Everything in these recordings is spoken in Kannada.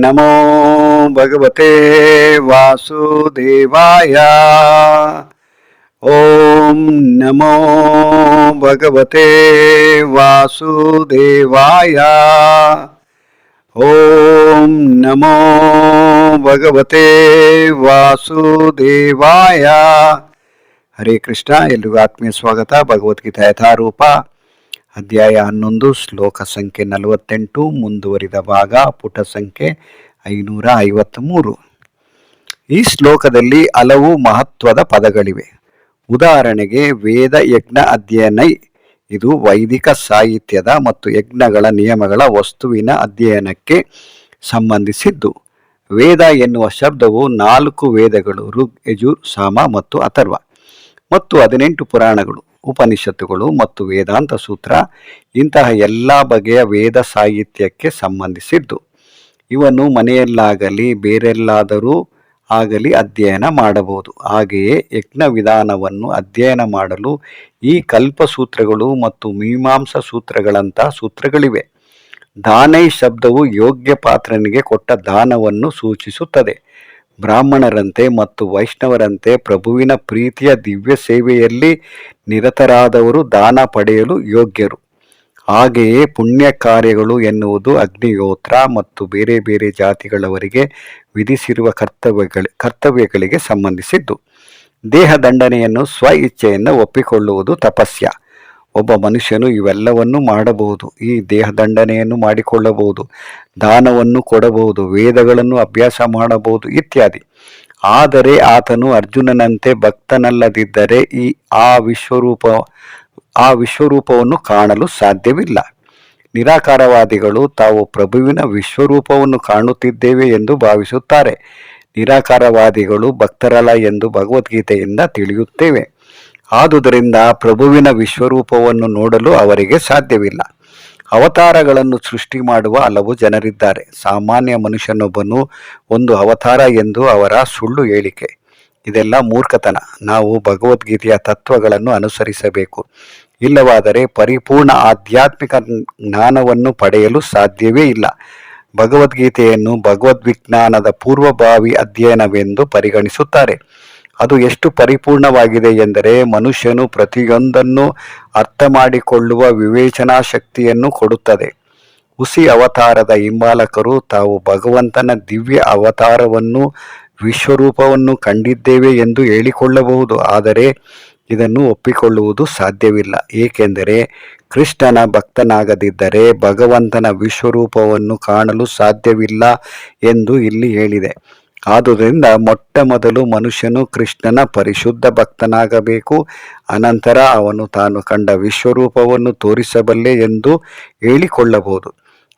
ಓಂ ನಮೋ ಭಗವತೆ ವಾಸುದೇವಾಯ ಓಂ ನಮೋ ಭಗವತೆ ವಾಸುದೇವಾಯ ಓಂ ನಮೋ ಭಗವತೆ ವಾಸುದೇವಾಯ ಹರೇ ಕೃಷ್ಣ ಎಲ್ರಿಗೂ ಆತ್ಮೀಯ ಸ್ವಾಗತ ಭಗವದ್ಗೀತಾ ಯಥಾರೂಪ ಅಧ್ಯಾಯ ಹನ್ನೊಂದು, ಶ್ಲೋಕ ಸಂಖ್ಯೆ ನಲವತ್ತೆಂಟು, ಮುಂದುವರಿದ ಭಾಗ, ಪುಟ ಸಂಖ್ಯೆ ಐನೂರ ಐವತ್ತ್ಮೂರು ಈ ಶ್ಲೋಕದಲ್ಲಿ ಹಲವು ಮಹತ್ವದ ಪದಗಳಿವೆ. ಉದಾಹರಣೆಗೆ, ವೇದ ಯಜ್ಞ ಅಧ್ಯಯನೈ, ಇದು ವೈದಿಕ ಸಾಹಿತ್ಯದ ಮತ್ತು ಯಜ್ಞಗಳ ನಿಯಮಗಳ ವಸ್ತುವಿನ ಅಧ್ಯಯನಕ್ಕೆ ಸಂಬಂಧಿಸಿದ್ದು. ವೇದ ಎನ್ನುವ ಶಬ್ದವು ನಾಲ್ಕು ವೇದಗಳು, ಋಗ್ ಯಜುರ್ ಸಾಮ ಮತ್ತು ಅಥರ್ವ, ಮತ್ತು ಹದಿನೆಂಟು ಪುರಾಣಗಳು. ಉಪನಿಷತ್ತುಗಳು ಮತ್ತು ವೇದಾಂತ ಸೂತ್ರ ಇಂತಹ ಎಲ್ಲ ಬಗೆಯ ವೇದ ಸಾಹಿತ್ಯಕ್ಕೆ ಸಂಬಂಧಿಸಿದ್ದು. ಇವನ್ನು ಮನೆಯಲ್ಲಾಗಲಿ, ಬೇರೆಲ್ಲಾದರೂ ಆಗಲಿ ಅಧ್ಯಯನ ಮಾಡಬಹುದು. ಹಾಗೆಯೇ ಯಜ್ಞ ವಿಧಾನವನ್ನು ಅಧ್ಯಯನ ಮಾಡಲು ಈ ಕಲ್ಪಸೂತ್ರಗಳು ಮತ್ತು ಮೀಮಾಂಸಾ ಸೂತ್ರಗಳಂತಹ ಸೂತ್ರಗಳಿವೆ. ದಾನೈ ಶಬ್ದವು ಯೋಗ್ಯ ಪಾತ್ರನಿಗೆ ಕೊಟ್ಟ ದಾನವನ್ನು ಸೂಚಿಸುತ್ತದೆ. ಬ್ರಾಹ್ಮಣರಂತೆ ಮತ್ತು ವೈಷ್ಣವರಂತೆ ಪ್ರಭುವಿನ ಪ್ರೀತಿಯ ದಿವ್ಯ ಸೇವೆಯಲ್ಲಿ ನಿರತರಾದವರು ದಾನ ಪಡೆಯಲು ಯೋಗ್ಯರು. ಹಾಗೆಯೇ ಪುಣ್ಯ ಕಾರ್ಯಗಳು ಎನ್ನುವುದು ಅಗ್ನಿಯೋತ್ರ ಮತ್ತು ಬೇರೆ ಬೇರೆ ಜಾತಿಗಳವರಿಗೆ ವಿಧಿಸಿರುವ ಕರ್ತವ್ಯಗಳ, ಕರ್ತವ್ಯಗಳಿಗೆ ಸಂಬಂಧಿಸಿದ್ದು. ದೇಹ ದಂಡನೆಯನ್ನು ಸ್ವ ಇಚ್ಛೆಯನ್ನು ಒಪ್ಪಿಕೊಳ್ಳುವುದು ತಪಸ್ಯ. ಒಬ್ಬ ಮನುಷ್ಯನು ಇವೆಲ್ಲವನ್ನು ಮಾಡಬಹುದು, ಈ ದೇಹದಂಡನೆಯನ್ನು ಮಾಡಿಕೊಳ್ಳಬಹುದು, ದಾನವನ್ನು ಕೊಡಬಹುದು, ವೇದಗಳನ್ನು ಅಭ್ಯಾಸ ಮಾಡಬಹುದು ಇತ್ಯಾದಿ. ಆದರೆ ಆತನು ಅರ್ಜುನನಂತೆ ಭಕ್ತನಲ್ಲದಿದ್ದರೆ ಈ ಆ ವಿಶ್ವರೂಪ, ಆ ವಿಶ್ವರೂಪವನ್ನು ಕಾಣಲು ಸಾಧ್ಯವಿಲ್ಲ. ನಿರಾಕಾರವಾದಿಗಳು ತಾವು ಪ್ರಭುವಿನ ವಿಶ್ವರೂಪವನ್ನು ಕಾಣುತ್ತಿದ್ದೇವೆ ಎಂದು ಭಾವಿಸುತ್ತಾರೆ. ನಿರಾಕಾರವಾದಿಗಳು ಭಕ್ತರಲ್ಲ ಎಂದು ಭಗವದ್ಗೀತೆಯಿಂದ ತಿಳಿಯುತ್ತೇವೆ. ಆದುದರಿಂದ ಪ್ರಭುವಿನ ವಿಶ್ವರೂಪವನ್ನು ನೋಡಲು ಅವರಿಗೆ ಸಾಧ್ಯವಿಲ್ಲ. ಅವತಾರಗಳನ್ನು ಸೃಷ್ಟಿ ಮಾಡುವ ಹಲವು ಜನರಿದ್ದಾರೆ. ಸಾಮಾನ್ಯ ಮನುಷ್ಯನೊಬ್ಬನು ಒಂದು ಅವತಾರ ಎಂದು ಅವರ ಸುಳ್ಳು ಹೇಳಿಕೆ. ಇದೆಲ್ಲ ಮೂರ್ಖತನ. ನಾವು ಭಗವದ್ಗೀತೆಯ ತತ್ವಗಳನ್ನು ಅನುಸರಿಸಬೇಕು. ಇಲ್ಲವಾದರೆ ಪರಿಪೂರ್ಣ ಆಧ್ಯಾತ್ಮಿಕ ಜ್ಞಾನವನ್ನು ಪಡೆಯಲು ಸಾಧ್ಯವೇ ಇಲ್ಲ. ಭಗವದ್ಗೀತೆಯನ್ನು ಭಗವದ್ವಿಜ್ಞಾನದ ಪೂರ್ವಭಾವಿ ಅಧ್ಯಯನವೆಂದು ಪರಿಗಣಿಸುತ್ತಾರೆ. ಅದು ಎಷ್ಟು ಪರಿಪೂರ್ಣವಾಗಿದೆ ಎಂದರೆ ಮನುಷ್ಯನು ಪ್ರತಿಯೊಂದನ್ನು ಅರ್ಥ ಮಾಡಿಕೊಳ್ಳುವ ವಿವೇಚನಾ ಶಕ್ತಿಯನ್ನು ಕೊಡುತ್ತದೆ. ಹುಸಿ ಅವತಾರದ ಹಿಂಬಾಲಕರು ತಾವು ಭಗವಂತನ ದಿವ್ಯ ಅವತಾರವನ್ನು ವಿಶ್ವರೂಪವನ್ನು ಕಂಡಿದ್ದೇವೆ ಎಂದು ಹೇಳಿಕೊಳ್ಳಬಹುದು, ಆದರೆ ಇದನ್ನು ಒಪ್ಪಿಕೊಳ್ಳುವುದು ಸಾಧ್ಯವಿಲ್ಲ. ಏಕೆಂದರೆ ಕೃಷ್ಣನ ಭಕ್ತನಾಗದಿದ್ದರೆ ಭಗವಂತನ ವಿಶ್ವರೂಪವನ್ನು ಕಾಣಲು ಸಾಧ್ಯವಿಲ್ಲ ಎಂದು ಇಲ್ಲಿ ಹೇಳಿದೆ. ಆದುದರಿಂದ ಮೊಟ್ಟ ಮೊದಲು ಮನುಷ್ಯನು ಕೃಷ್ಣನ ಪರಿಶುದ್ಧ ಭಕ್ತನಾಗಬೇಕು. ಅನಂತರ ಅವನು ತಾನು ಕಂಡ ವಿಶ್ವರೂಪವನ್ನು ತೋರಿಸಬಲ್ಲೆ ಎಂದು ಹೇಳಿಕೊಳ್ಳಬಹುದು.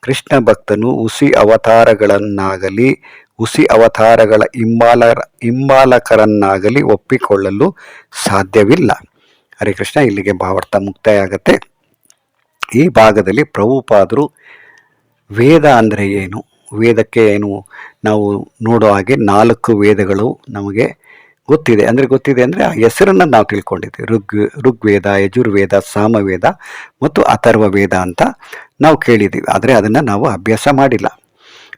ಕೃಷ್ಣ ಭಕ್ತನು ಹುಸಿ ಅವತಾರಗಳನ್ನಾಗಲಿ ಹುಸಿ ಅವತಾರಗಳ ಹಿಂಬಾಲ ಹಿಂಬಾಲಕರನ್ನಾಗಲಿ ಒಪ್ಪಿಕೊಳ್ಳಲು ಸಾಧ್ಯವಿಲ್ಲ. ಹರೇ ಕೃಷ್ಣ, ಇಲ್ಲಿಗೆ ಭಾವಾರ್ಥ ಮುಕ್ತಾಯ ಆಗತ್ತೆ ಈ ಭಾಗದಲ್ಲಿ ಪ್ರಭುಪಾದರು ವೇದ ಅಂದರೆ ಏನು? ವೇದಕ್ಕೆ ಏನು ನಾವು ನೋಡೋ ಹಾಗೆ ನಾಲ್ಕು ವೇದಗಳು ನಮಗೆ ಗೊತ್ತಿದೆ. ಅಂದರೆ ಗೊತ್ತಿದೆ ಅಂದರೆ ಆ ಹೆಸರನ್ನು ನಾವು ತಿಳ್ಕೊಂಡಿದ್ದೀವಿ. ಋಗ್, ಋಗ್ವೇದ, ಯಜುರ್ವೇದ, ಸಾಮವೇದ ಮತ್ತು ಅಥರ್ವ ವೇದ ಅಂತ ನಾವು ಕೇಳಿದ್ದೀವಿ. ಆದರೆ ಅದನ್ನು ನಾವು ಅಭ್ಯಾಸ ಮಾಡಿಲ್ಲ.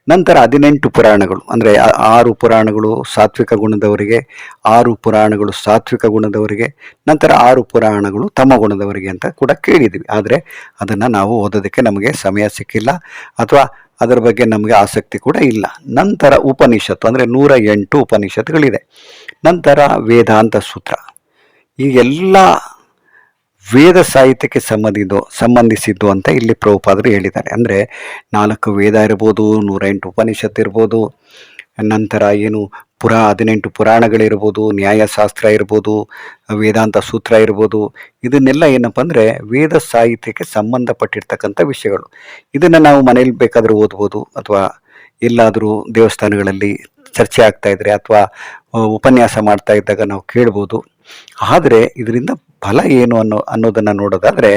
ನಂತರ ಹದಿನೆಂಟು ಪುರಾಣಗಳು. ಅಂದರೆ ಆರು ಪುರಾಣಗಳು ಸಾತ್ವಿಕ ಗುಣದವರಿಗೆ, ಆರು ಪುರಾಣಗಳು ಸಾತ್ವಿಕ ಗುಣದವರಿಗೆ, ನಂತರ ಆರು ಪುರಾಣಗಳು ತಮ್ಮ ಗುಣದವರಿಗೆ ಅಂತ ಕೂಡ ಕೇಳಿದ್ದೀವಿ. ಆದರೆ ಅದನ್ನು ನಾವು ಓದೋದಕ್ಕೆ ನಮಗೆ ಸಮಯ ಸಿಕ್ಕಿಲ್ಲ. ಅಥವಾ ಅದರ ಬಗ್ಗೆ ನಮಗೆ ಆಸಕ್ತಿ ಕೂಡ ಇಲ್ಲ. ನಂತರ ಉಪನಿಷತ್ತು ಅಂದರೆ ನೂರ ಎಂಟು ಉಪನಿಷತ್ತುಗಳಿದೆ. ನಂತರ ವೇದಾಂತ ಸೂತ್ರ. ಈ ಎಲ್ಲ ವೇದ ಸಾಹಿತ್ಯಕ್ಕೆ ಸಂಬಂಧಿದ್ದು, ಸಂಬಂಧಿಸಿದ್ದು ಅಂತ ಇಲ್ಲಿ ಪ್ರಭುಪಾದರು ಹೇಳಿದ್ದಾರೆ. ಅಂದರೆ ನಾಲ್ಕು ವೇದ ಇರ್ಬೋದು, ನೂರ ಎಂಟು ಉಪನಿಷತ್ತು ಇರ್ಬೋದು ನಂತರ ಏನು ಪುರಾ ಹದಿನೆಂಟು ಪುರಾಣಗಳಿರ್ಬೋದು, ನ್ಯಾಯಶಾಸ್ತ್ರ ಇರ್ಬೋದು, ವೇದಾಂತ ಸೂತ್ರ ಇರ್ಬೋದು, ಇದನ್ನೆಲ್ಲ ಏನಪ್ಪ ಅಂದರೆ ವೇದ ಸಾಹಿತ್ಯಕ್ಕೆ ಸಂಬಂಧಪಟ್ಟಿರ್ತಕ್ಕಂಥ ವಿಷಯಗಳು. ಇದನ್ನು ನಾವು ಮನೇಲಿ ಬೇಕಾದರೂ ಓದ್ಬೋದು ಅಥವಾ ಎಲ್ಲಾದರೂ ದೇವಸ್ಥಾನಗಳಲ್ಲಿ ಚರ್ಚೆ ಆಗ್ತಾ ಇದ್ರೆ ಅಥವಾ ಉಪನ್ಯಾಸ ಮಾಡ್ತಾ ಇದ್ದಾಗ ನಾವು ಕೇಳ್ಬೋದು. ಆದರೆ ಇದರಿಂದ ಫಲ ಏನು ಅನ್ನೋ, ಅನ್ನೋದನ್ನು ನೋಡೋದಾದರೆ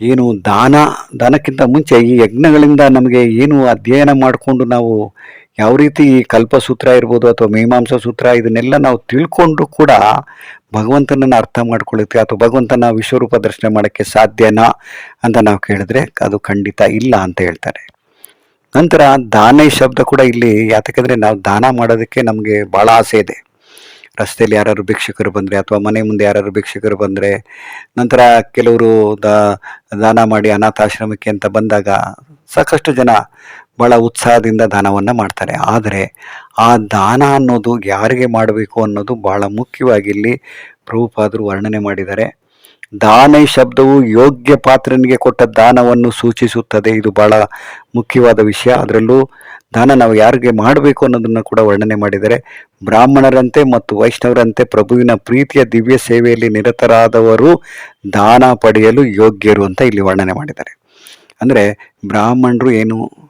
ಏನು ದಾನ, ದಾನಕ್ಕಿಂತ ಮುಂಚೆ ಈ ಯಜ್ಞಗಳಿಂದ ನಮಗೆ ಏನು ಅಧ್ಯಯನ ಮಾಡಿಕೊಂಡು ನಾವು ಯಾವ ರೀತಿ ಈ ಕಲ್ಪಸೂತ್ರ ಇರ್ಬೋದು ಅಥವಾ ಮೀಮಾಂಸಾ ಸೂತ್ರ ಇದನ್ನೆಲ್ಲ ನಾವು ತಿಳ್ಕೊಂಡು ಕೂಡ ಭಗವಂತನನ್ನು ಅರ್ಥ ಮಾಡ್ಕೊಳ್ಳುತ್ತೆ. ಅಥವಾ ಭಗವಂತನ ವಿಶ್ವರೂಪ ದರ್ಶನ ಮಾಡೋಕ್ಕೆ ಸಾಧ್ಯನಾ ಅಂತ ನಾವು ಕೇಳಿದ್ರೆ ಅದು ಖಂಡಿತ ಇಲ್ಲ ಅಂತ ಹೇಳ್ತಾರೆ. ನಂತರ ದಾನ ಶಬ್ದ ಕೂಡ ಇಲ್ಲಿ ಯಾತಕ್ಕೆಂದರೆ ನಾವು ದಾನ ಮಾಡೋದಕ್ಕೆ ನಮಗೆ ಭಾಳ ಆಸೆ ಇದೆ. ರಸ್ತೆಯಲ್ಲಿ ಯಾರಾದ್ರು ಭಿಕ್ಷಕರು ಬಂದರೆ ಅಥವಾ ಮನೆ ಮುಂದೆ ಯಾರಾದ್ರು ಭಿಕ್ಷಕರು ಬಂದರೆ ನಂತರ ಕೆಲವರು ದಾನ ಮಾಡಿ ಅನಾಥಾಶ್ರಮಕ್ಕೆ ಅಂತ ಬಂದಾಗ ಸಾಕಷ್ಟು ಜನ ಭಾಳ ಉತ್ಸಾಹದಿಂದ ದಾನವನ್ನು ಮಾಡ್ತಾರೆ. ಆದರೆ ಆ ದಾನ ಅನ್ನೋದು ಯಾರಿಗೆ ಮಾಡಬೇಕು ಅನ್ನೋದು ಬಹಳ ಮುಖ್ಯವಾಗಿ ಇಲ್ಲಿ ಪ್ರಭುಪಾದರು ವರ್ಣನೆ ಮಾಡಿದ್ದಾರೆ. ದಾನ ಶಬ್ದವು ಯೋಗ್ಯ ಪಾತ್ರನಿಗೆ ಕೊಟ್ಟ ದಾನವನ್ನು ಸೂಚಿಸುತ್ತದೆ. ಇದು ಬಹಳ ಮುಖ್ಯವಾದ ವಿಷಯ. ಅದರಲ್ಲೂ ದಾನ ನಾವು ಯಾರಿಗೆ ಮಾಡಬೇಕು ಅನ್ನೋದನ್ನು ಕೂಡ ವರ್ಣನೆ ಮಾಡಿದ್ದಾರೆ. ಬ್ರಾಹ್ಮಣರಂತೆ ಮತ್ತು ವೈಷ್ಣವರಂತೆ ಪ್ರಭುವಿನ ಪ್ರೀತಿಯ ದಿವ್ಯ ಸೇವೆಯಲ್ಲಿ ನಿರತರಾದವರು ದಾನ ಪಡೆಯಲು ಯೋಗ್ಯರು ಅಂತ ಇಲ್ಲಿ ವರ್ಣನೆ ಮಾಡಿದ್ದಾರೆ. ಅಂದರೆ ಬ್ರಾಹ್ಮಣರು ಏನು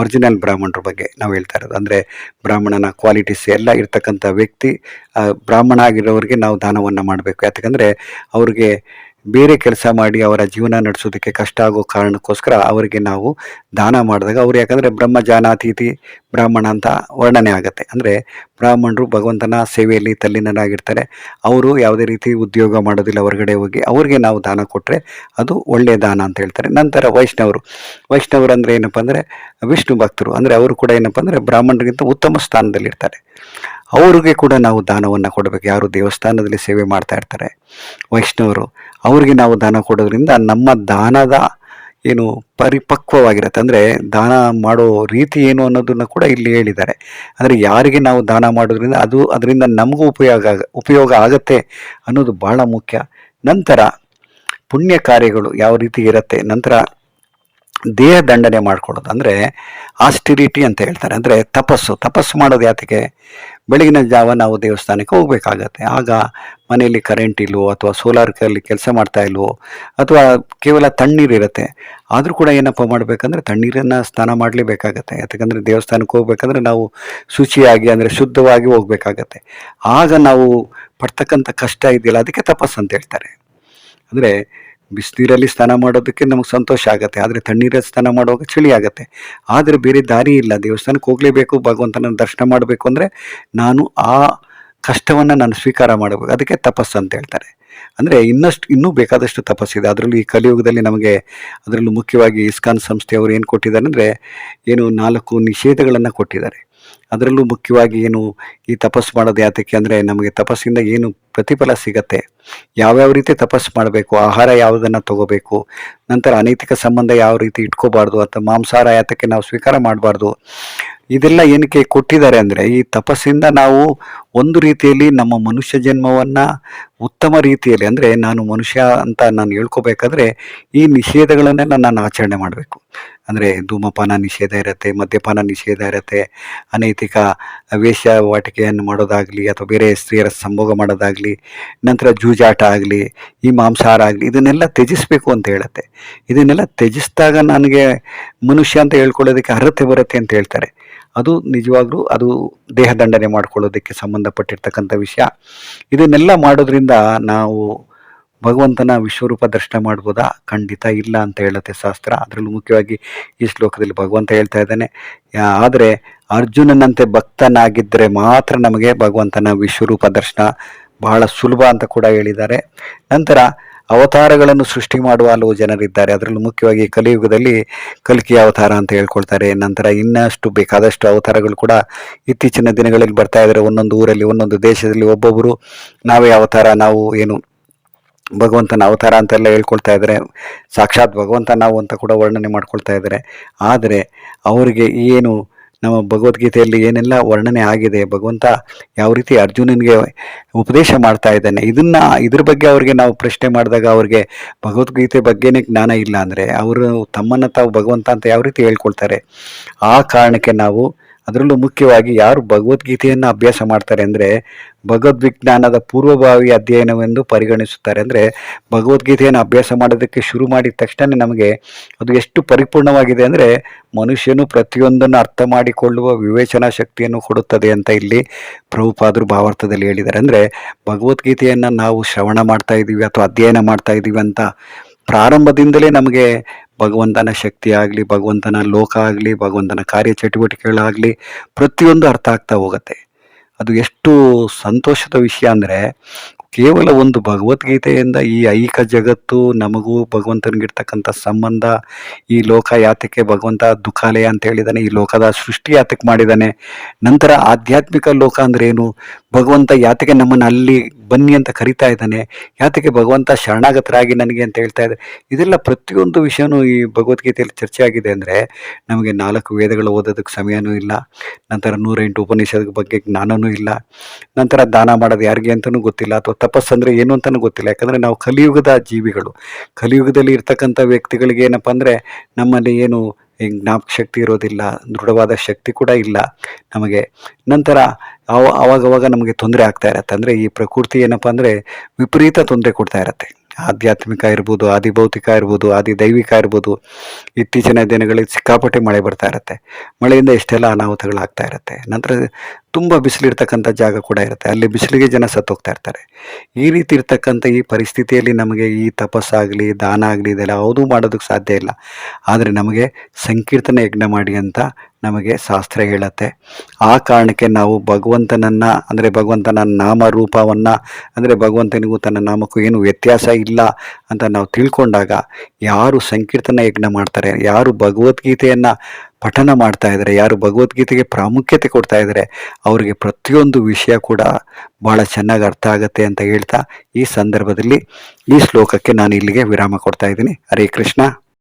ಒರಿಜಿನಲ್ ಬ್ರಾಹ್ಮಣರ ಬಗ್ಗೆ ನಾವು ಹೇಳ್ತಾ ಇರೋದು. ಅಂದರೆ ಬ್ರಾಹ್ಮಣನ ಕ್ವಾಲಿಟೀಸ್ ಎಲ್ಲ ಇರ್ತಕ್ಕಂಥ ವ್ಯಕ್ತಿ ಬ್ರಾಹ್ಮಣ ಆಗಿರೋರಿಗೆ ನಾವು ದಾನವನ್ನು ಮಾಡಬೇಕು. ಯಾಕಂದರೆ ಅವ್ರಿಗೆ ಬೇರೆ ಕೆಲಸ ಮಾಡಿ ಅವರ ಜೀವನ ನಡೆಸೋದಕ್ಕೆ ಕಷ್ಟ ಆಗೋ ಕಾರಣಕ್ಕೋಸ್ಕರ ಅವರಿಗೆ ನಾವು ದಾನ ಮಾಡಿದಾಗ ಅವ್ರು ಯಾಕಂದರೆ ಬ್ರಹ್ಮ, ಜಾನಾತೀತಿ ಬ್ರಾಹ್ಮಣ ಅಂತ ವರ್ಣನೆ ಆಗುತ್ತೆ. ಅಂದರೆ ಬ್ರಾಹ್ಮಣರು ಭಗವಂತನ ಸೇವೆಯಲ್ಲಿ ತಲ್ಲೀನರಾಗಿರ್ತಾರೆ. ಅವರು ಯಾವುದೇ ರೀತಿ ಉದ್ಯೋಗ ಮಾಡೋದಿಲ್ಲ ಹೊರಗಡೆ ಹೋಗಿ, ಅವ್ರಿಗೆ ನಾವು ದಾನ ಕೊಟ್ಟರೆ ಅದು ಒಳ್ಳೆಯ ದಾನ ಅಂತ ಹೇಳ್ತಾರೆ. ನಂತರ ವೈಷ್ಣವರು. ವೈಷ್ಣವರು ಅಂದರೆ ಏನಪ್ಪ ಅಂದರೆ ವಿಷ್ಣು ಭಕ್ತರು. ಅಂದರೆ ಅವರು ಕೂಡ ಏನಪ್ಪ ಅಂದರೆ ಬ್ರಾಹ್ಮಣರಿಗಿಂತ ಉತ್ತಮ ಸ್ಥಾನದಲ್ಲಿರ್ತಾರೆ. ಅವ್ರಿಗೆ ಕೂಡ ನಾವು ದಾನವನ್ನು ಕೊಡಬೇಕು. ಯಾರು ದೇವಸ್ಥಾನದಲ್ಲಿ ಸೇವೆ ಮಾಡ್ತಾ ಇರ್ತಾರೆ, ವೈಷ್ಣವರು ಅವರಿಗೆ ನಾವು ದಾನ ಕೊಡೋದ್ರಿಂದ ನಮ್ಮ ದಾನದ ಏನು ಪರಿಪಕ್ವವಾಗಿರುತ್ತೆ. ಅಂದರೆ ದಾನ ಮಾಡೋ ರೀತಿ ಏನು ಅನ್ನೋದನ್ನು ಕೂಡ ಇಲ್ಲಿ ಹೇಳಿದ್ದಾರೆ. ಅಂದರೆ ಯಾರಿಗೆ ನಾವು ದಾನ ಮಾಡೋದ್ರಿಂದ ಅದು ಅದರಿಂದ ನಮಗೂ ಉಪಯೋಗ ಉಪಯೋಗ ಆಗತ್ತೆ ಅನ್ನೋದು ಬಹಳ ಮುಖ್ಯ. ನಂತರ ಪುಣ್ಯ ಕಾರ್ಯಗಳು ಯಾವ ರೀತಿ ಇರುತ್ತೆ. ನಂತರ ದೇಹ ದಂಡನೆ ಮಾಡ್ಕೊಳ್ಳೋದು ಅಂದರೆ ಆಸ್ಟಿರಿಟಿ ಅಂತ ಹೇಳ್ತಾರೆ. ಅಂದರೆ ತಪಸ್ಸು. ತಪಸ್ಸು ಮಾಡೋದು ಯಾತಕ್ಕೆ ಬೆಳಗಿನ ಜಾವ ನಾವು ದೇವಸ್ಥಾನಕ್ಕೆ ಹೋಗಬೇಕಾಗತ್ತೆ. ಆಗ ಮನೆಯಲ್ಲಿ ಕರೆಂಟ್ ಇಲ್ಲವೋ ಅಥವಾ ಸೋಲಾರ್ ಕಲ್ಲಿ ಕೆಲಸ ಮಾಡ್ತಾ ಇಲ್ವೋ ಅಥವಾ ಕೇವಲ ತಣ್ಣೀರಿರುತ್ತೆ ಆದರೂ ಕೂಡ ಏನಪ್ಪ ಮಾಡಬೇಕಂದ್ರೆ ತಣ್ಣೀರನ್ನು ಸ್ನಾನ ಮಾಡಲೇಬೇಕಾಗತ್ತೆ. ಯಾಕಂದರೆ ದೇವಸ್ಥಾನಕ್ಕೆ ಹೋಗ್ಬೇಕಂದ್ರೆ ನಾವು ಶುಚಿಯಾಗಿ ಅಂದರೆ ಶುದ್ಧವಾಗಿ ಹೋಗಬೇಕಾಗತ್ತೆ. ಆಗ ನಾವು ಪಡ್ತಕ್ಕಂಥ ಕಷ್ಟ ಇದೆಯಲ್ಲ, ಅದಕ್ಕೆ ತಪಸ್ಸು ಅಂತ ಹೇಳ್ತಾರೆ. ಅಂದರೆ ಬಿಸಿನೀರಲ್ಲಿ ಸ್ನಾನ ಮಾಡೋದಕ್ಕೆ ನಮಗೆ ಸಂತೋಷ ಆಗುತ್ತೆ, ಆದರೆ ತಣ್ಣೀರಲ್ಲಿ ಸ್ನಾನ ಮಾಡುವಾಗ ಚಳಿ ಆಗುತ್ತೆ. ಆದರೆ ಬೇರೆ ದಾರಿ ಇಲ್ಲ. ದೇವಸ್ಥಾನಕ್ಕೆ ಹೋಗಲೇಬೇಕು ಭಗವಂತನ ದರ್ಶನ ಮಾಡಬೇಕು ಅಂದರೆ ನಾನು ಆ ಕಷ್ಟವನ್ನು ನಾನು ಸ್ವೀಕಾರ ಮಾಡಬೇಕು. ಅದಕ್ಕೆ ತಪಸ್ಸು ಅಂತ ಹೇಳ್ತಾರೆ. ಅಂದರೆ ಇನ್ನಷ್ಟು, ಇನ್ನೂ ಬೇಕಾದಷ್ಟು ತಪಸ್ಸಿದೆ ಅದರಲ್ಲೂ ಈ ಕಲಿಯುಗದಲ್ಲಿ ನಮಗೆ ಅದರಲ್ಲೂ ಮುಖ್ಯವಾಗಿ ಇಸ್ಕಾನ್ ಸಂಸ್ಥೆಯವರು ಏನು ಕೊಟ್ಟಿದ್ದಾರೆ ಅಂದರೆ ಏನು ನಾಲ್ಕು ನಿಷೇಧಗಳನ್ನು ಕೊಟ್ಟಿದ್ದಾರೆ. ಅದರಲ್ಲೂ ಮುಖ್ಯವಾಗಿ ಏನು ಈ ತಪಸ್ಸು ಮಾಡೋದು ಯಾತಕ್ಕೆ ಅಂದರೆ ನಮಗೆ ತಪಸ್ಸಿಂದ ಏನು ಪ್ರತಿಫಲ ಸಿಗತ್ತೆ? ಯಾವ್ಯಾವ ರೀತಿ ತಪಸ್ಸು ಮಾಡಬೇಕು? ಆಹಾರ ಯಾವುದನ್ನು ತಗೋಬೇಕು? ನಂತರ ಅನೈತಿಕ ಸಂಬಂಧ ಯಾವ ರೀತಿ ಇಟ್ಕೋಬಾರ್ದು ಅಥವಾ ಮಾಂಸಾಹಾರ ಯಾತಕ್ಕೆ ನಾವು ಸ್ವೀಕಾರ ಮಾಡಬಾರ್ದು? ಇದೆಲ್ಲ ಏನಕ್ಕೆ ಕೊಟ್ಟಿದ್ದಾರೆ ಅಂದರೆ ಈ ತಪಸ್ಸಿಂದ ನಾವು ಒಂದು ರೀತಿಯಲ್ಲಿ ನಮ್ಮ ಮನುಷ್ಯ ಜನ್ಮವನ್ನು ಉತ್ತಮ ರೀತಿಯಲ್ಲಿ, ಅಂದರೆ ನಾನು ಮನುಷ್ಯ ಅಂತ ನಾನು ಹೇಳ್ಕೋಬೇಕಾದ್ರೆ ಈ ನಿಷೇಧಗಳನ್ನೆಲ್ಲ ನಾನು ಆಚರಣೆ ಮಾಡಬೇಕು. ಅಂದರೆ ಧೂಮಪಾನ ನಿಷೇಧ ಇರುತ್ತೆ, ಮದ್ಯಪಾನ ನಿಷೇಧ ಇರುತ್ತೆ, ಅನೈತಿಕ ವೇಷವಾಟಿಕೆಯನ್ನು ಮಾಡೋದಾಗಲಿ ಅಥವಾ ಬೇರೆ ಸ್ತ್ರೀಯರ ಸಂಭೋಗ ಮಾಡೋದಾಗಲಿ, ನಂತರ ಜೂಜಾಟ ಆಗಲಿ, ಈ ಮಾಂಸಾಹಾರ ಆಗಲಿ, ಇದನ್ನೆಲ್ಲ ತ್ಯಜಿಸಬೇಕು ಅಂತ ಹೇಳುತ್ತೆ. ಇದನ್ನೆಲ್ಲ ತ್ಯಜಿಸಿದಾಗ ನನಗೆ ಮನುಷ್ಯ ಅಂತ ಹೇಳ್ಕೊಳ್ಳೋದಕ್ಕೆ ಅರ್ಹತೆ ಬರುತ್ತೆ ಅಂತ ಹೇಳ್ತಾರೆ. ಅದು ನಿಜವಾಗ್ಲೂ ಅದು ದೇಹ ದಂಡನೆ ಮಾಡ್ಕೊಳ್ಳೋದಕ್ಕೆ ಸಂಬಂಧಪಟ್ಟಿರ್ತಕ್ಕಂಥ ವಿಷಯ. ಇದನ್ನೆಲ್ಲ ಮಾಡೋದ್ರಿಂದ ನಾವು ಭಗವಂತನ ವಿಶ್ವರೂಪ ದರ್ಶನ ಮಾಡ್ಬೋದಾ? ಖಂಡಿತ ಇಲ್ಲ ಅಂತ ಹೇಳುತ್ತೆ ಶಾಸ್ತ್ರ. ಅದರಲ್ಲೂ ಮುಖ್ಯವಾಗಿ ಈ ಶ್ಲೋಕದಲ್ಲಿ ಭಗವಂತ ಹೇಳ್ತಾ ಇದ್ದಾನೆ ಆದರೆ ಅರ್ಜುನನಂತೆ ಭಕ್ತನಾಗಿದ್ದರೆ ಮಾತ್ರ ನಮಗೆ ಭಗವಂತನ ವಿಶ್ವರೂಪ ದರ್ಶನ ಬಹಳ ಸುಲಭ ಅಂತ ಕೂಡ ಹೇಳಿದ್ದಾರೆ. ನಂತರ ಅವತಾರಗಳನ್ನು ಸೃಷ್ಟಿ ಮಾಡುವ ಹಲವು ಜನರಿದ್ದಾರೆ. ಅದರಲ್ಲೂ ಮುಖ್ಯವಾಗಿ ಕಲಿಯುಗದಲ್ಲಿ ಕಲ್ಕಿ ಅವತಾರ ಅಂತ ಹೇಳ್ಕೊಳ್ತಾರೆ. ನಂತರ ಇನ್ನಷ್ಟು ಬೇಕಾದಷ್ಟು ಅವತಾರಗಳು ಕೂಡ ಇತ್ತೀಚಿನ ದಿನಗಳಲ್ಲಿ ಬರ್ತಾ ಇದ್ದಾರೆ ಒಂದೊಂದು ಊರಲ್ಲಿ, ಒಂದೊಂದು ದೇಶದಲ್ಲಿ ಒಬ್ಬೊಬ್ಬರು ನಾವೇ ಅವತಾರ, ನಾವು ಏನು ಭಗವಂತನ ಅವತಾರ ಅಂತೆಲ್ಲ ಹೇಳ್ಕೊಳ್ತಾ ಇದ್ದಾರೆ ಸಾಕ್ಷಾತ್ ಭಗವಂತ ನಾವು ಅಂತ ಕೂಡ ವರ್ಣನೆ ಮಾಡ್ಕೊಳ್ತಾ ಇದ್ದಾರೆ ಆದರೆ ಅವರಿಗೆ ಏನು ನಮ್ಮ ಭಗವದ್ಗೀತೆಯಲ್ಲಿ ಏನೆಲ್ಲ ವರ್ಣನೆ ಆಗಿದೆ, ಭಗವಂತ ಯಾವ ರೀತಿ ಅರ್ಜುನನಿಗೆ ಉಪದೇಶ ಮಾಡ್ತಾ ಇದ್ದಾನೆ, ಇದನ್ನ, ಇದ್ರ ಬಗ್ಗೆ ಅವ್ರಿಗೆ ನಾವು ಪ್ರಶ್ನೆ ಮಾಡಿದಾಗ ಅವ್ರಿಗೆ ಭಗವದ್ಗೀತೆ ಬಗ್ಗೆನೇ ಜ್ಞಾನ ಇಲ್ಲ ಅಂದರೆ ಅವರು ತಮ್ಮನ್ನು ತಾವು ಭಗವಂತ ಅಂತ ಯಾವ ರೀತಿ ಹೇಳ್ಕೊಳ್ತಾರೆ, ಆ ಕಾರಣಕ್ಕೆ ನಾವು ಅದರಲ್ಲೂ ಮುಖ್ಯವಾಗಿ ಯಾರು ಭಗವದ್ಗೀತೆಯನ್ನು ಅಭ್ಯಾಸ ಮಾಡ್ತಾರೆ ಅಂದರೆ ಭಗವದ್ವಿಜ್ಞಾನದ ಪೂರ್ವಭಾವಿ ಅಧ್ಯಯನವೆಂದು ಪರಿಗಣಿಸುತ್ತಾರೆ. ಅಂದರೆ ಭಗವದ್ಗೀತೆಯನ್ನು ಅಭ್ಯಾಸ ಮಾಡೋದಕ್ಕೆ ಶುರು ಮಾಡಿದ ತಕ್ಷಣ ನಮಗೆ ಅದು ಎಷ್ಟು ಪರಿಪೂರ್ಣವಾಗಿದೆ ಅಂದರೆ ಮನುಷ್ಯನು ಪ್ರತಿಯೊಂದನ್ನು ಅರ್ಥ ಮಾಡಿಕೊಳ್ಳುವ ವಿವೇಚನಾ ಶಕ್ತಿಯನ್ನು ಕೊಡುತ್ತದೆ ಅಂತ ಇಲ್ಲಿ ಪ್ರಭುಪಾದರು ಭಾವಾರ್ಥದಲ್ಲಿ ಹೇಳಿದ್ದಾರೆ. ಅಂದರೆ ಭಗವದ್ಗೀತೆಯನ್ನು ನಾವು ಶ್ರವಣ ಮಾಡ್ತಾ ಇದ್ದೀವಿ ಅಥವಾ ಅಧ್ಯಯನ ಮಾಡ್ತಾ ಇದ್ದೀವಿ ಅಂತ ಪ್ರಾರಂಭದಿಂದಲೇ ನಮಗೆ ಭಗವಂತನ ಶಕ್ತಿ ಆಗಲಿ, ಭಗವಂತನ ಲೋಕ ಆಗಲಿ, ಭಗವಂತನ ಕಾರ್ಯಚಟುವಟಿಕೆಗಳಾಗಲಿ ಪ್ರತಿಯೊಂದು ಅರ್ಥ ಆಗ್ತಾ ಹೋಗುತ್ತೆ. ಅದು ಎಷ್ಟು ಸಂತೋಷದ ವಿಷಯ ಅಂದರೆ ಕೇವಲ ಒಂದು ಭಗವದ್ಗೀತೆಯಿಂದ ಈ ಐಕ ಜಗತ್ತು ನಮಗೂ ಭಗವಂತನಿಗಿರ್ತಕ್ಕಂಥ ಸಂಬಂಧ, ಈ ಲೋಕ ಯಾತಕ್ಕೆ ಭಗವಂತ ದುಃಖಾಲಯ ಅಂತ ಹೇಳಿದಾನೆ, ಈ ಲೋಕದ ಸೃಷ್ಟಿ ಯಾತಕ್ಕೆ ಮಾಡಿದ್ದಾನೆ ನಂತರ ಆಧ್ಯಾತ್ಮಿಕ ಲೋಕ ಅಂದ್ರೇನು ಭಗವಂತ ಯಾತಕ್ಕೆ ನಮ್ಮನ್ನು ಅಲ್ಲಿ ಬನ್ನಿ ಅಂತ ಕರಿತಾ ಇದ್ದಾನೆ. ಯಾತಕ್ಕೆ ಭಗವಂತ ಶರಣಾಗತರಾಗಿ ನನಗೆ ಅಂತ ಹೇಳ್ತಾ ಇದೆ ಇದೆಲ್ಲ ಪ್ರತಿಯೊಂದು ವಿಷಯನೂ ಈ ಭಗವದ್ಗೀತೆಯಲ್ಲಿ ಚರ್ಚೆ ಆಗಿದೆ ಅಂದರೆ ನಮಗೆ ನಾಲ್ಕು ವೇದಗಳು ಓದೋದಕ್ಕೆ ಸಮಯನೂ ಇಲ್ಲ. ನಂತರ ನೂರೆಂಟು ಉಪನಿಷದ ಬಗ್ಗೆ ಜ್ಞಾನವೂ ಇಲ್ಲ. ನಂತರ ದಾನ ಮಾಡೋದು ಯಾರಿಗೆ ಅಂತಲೂ ಗೊತ್ತಿಲ್ಲ ಅಥವಾ ತಪಸ್ಸು ಅಂದರೆ ಏನು ಅಂತಲೂ ಗೊತ್ತಿಲ್ಲ. ಯಾಕಂದರೆ ನಾವು ಕಲಿಯುಗದ ಜೀವಿಗಳು. ಕಲಿಯುಗದಲ್ಲಿ ಇರ್ತಕ್ಕಂಥ ವ್ಯಕ್ತಿಗಳಿಗೆ ಏನಪ್ಪ ಅಂದರೆ ನಮ್ಮಲ್ಲಿ ಏನು ಜ್ಞಾಪಕ ಶಕ್ತಿ ಇರೋದಿಲ್ಲ, ದೃಢವಾದ ಶಕ್ತಿ ಕೂಡ ಇಲ್ಲ ನಮಗೆ. ನಂತರ ಅವ ಆವಾಗವಾಗ ನಮಗೆ ತೊಂದರೆ ಆಗ್ತಾ ಇರತ್ತೆ. ಅಂದರೆ ಈ ಪ್ರಕೃತಿ ಏನಪ್ಪ ಅಂದರೆ ವಿಪರೀತ ತೊಂದರೆ ಕೊಡ್ತಾ ಇರತ್ತೆ. ಆಧ್ಯಾತ್ಮಿಕ ಇರ್ಬೋದು ಆದಿ ಭೌತಿಕ ಇರ್ಬೋದು ಆದಿ ದೈವಿಕ ಇರ್ಬೋದು, ಇತ್ತೀಚಿನ ದಿನಗಳಲ್ಲಿ ಸಿಕ್ಕಾಪಟ್ಟೆ ಮಳೆ ಬರ್ತಾ ಇರುತ್ತೆ. ಮಳೆಯಿಂದ ಇಷ್ಟೆಲ್ಲ ಅನಾಹುತಗಳಾಗ್ತಾ ಇರುತ್ತೆ. ನಂತರ ತುಂಬ ಬಿಸಿಲಿರ್ತಕ್ಕಂಥ ಜಾಗ ಕೂಡ ಇರುತ್ತೆ. ಅಲ್ಲಿ ಬಿಸಿಲಿಗೆ ಜನ ಸತ್ತೋಗ್ತಾ ಇರ್ತಾರೆ. ಈ ರೀತಿ ಇರ್ತಕ್ಕಂಥ ಈ ಪರಿಸ್ಥಿತಿಯಲ್ಲಿ ನಮಗೆ ಈ ತಪಸ್ಸಾಗಲಿ, ದಾನ ಆಗಲಿ, ಇದೆಲ್ಲ ಯಾವುದೂ ಮಾಡೋದಕ್ಕೆ ಸಾಧ್ಯ ಇಲ್ಲ. ಆದರೆ ನಮಗೆ ಸಂಕೀರ್ತನ ಯಜ್ಞ ಮಾಡಿ ಅಂತ ನಮಗೆ ಶಾಸ್ತ್ರ ಹೇಳುತ್ತೆ. ಆ ಕಾರಣಕ್ಕೆ ನಾವು ಭಗವಂತನನ್ನು, ಅಂದರೆ ಭಗವಂತನ ನಾಮ ರೂಪವನ್ನು ಅಂದರೆ ಭಗವಂತನಿಗೂ ತನ್ನ ನಾಮಕ್ಕೂ ಏನು ವ್ಯತ್ಯಾಸ ಇಲ್ಲ ಅಂತ ನಾವು ತಿಳ್ಕೊಂಡಾಗ ಯಾರು ಸಂಕೀರ್ತನ ಯಜ್ಞ ಮಾಡ್ತಾರೆ, ಯಾರು ಭಗವದ್ಗೀತೆಯನ್ನು ಪಠನ ಮಾಡ್ತಾ ಇದ್ದಾರೆ, ಯಾರು ಭಗವದ್ಗೀತೆಗೆ ಪ್ರಾಮುಖ್ಯತೆ ಕೊಡ್ತಾ ಇದ್ದಾರೆ, ಅವರಿಗೆ ಪ್ರತಿಯೊಂದು ವಿಷಯ ಕೂಡ ಭಾಳ ಚೆನ್ನಾಗಿ ಅರ್ಥ ಆಗುತ್ತೆ ಅಂತ ಹೇಳ್ತಾ ಈ ಸಂದರ್ಭದಲ್ಲಿ ಈ ಶ್ಲೋಕಕ್ಕೆ ನಾನು ಇಲ್ಲಿಗೆ ವಿರಾಮ ಕೊಡ್ತಾ ಇದ್ದೀನಿ. ಹರೇ ಕೃಷ್ಣ.